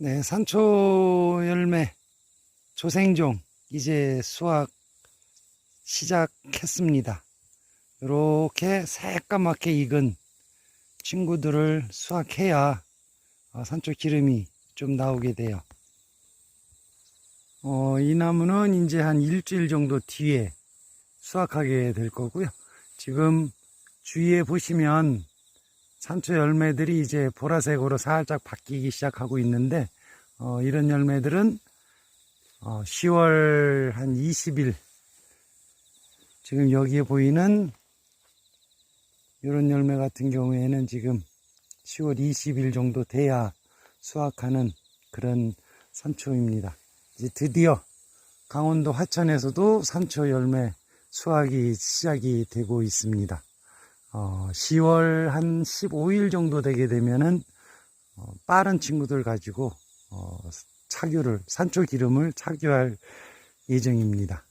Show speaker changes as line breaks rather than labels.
네, 산초 열매 조생종 이제 수확 시작했습니다. 이렇게 새까맣게 익은 친구들을 수확해야 어, 산초 기름이 좀 나오게 돼요. 어, 이 나무는 이제 한 일주일 정도 뒤에 수확하게 될 거고요. 지금 주위에 보시면 산초 열매들이 이제 보라색으로 살짝 바뀌기 시작하고 있는데 어, 이런 열매들은 어, 10월 한 20일 지금 여기에 보이는 이런 열매 같은 경우에는 지금 10월 20일 정도 돼야 수확하는 그런 산초입니다. 이제 드디어 강원도 화천에서도 산초 열매 수확이 시작이 되고 있습니다. 어, 10월 한 15일 정도 되게 되면은 어, 빠른 친구들 가지고 어, 착유를 산초 기름을 착유할 예정입니다.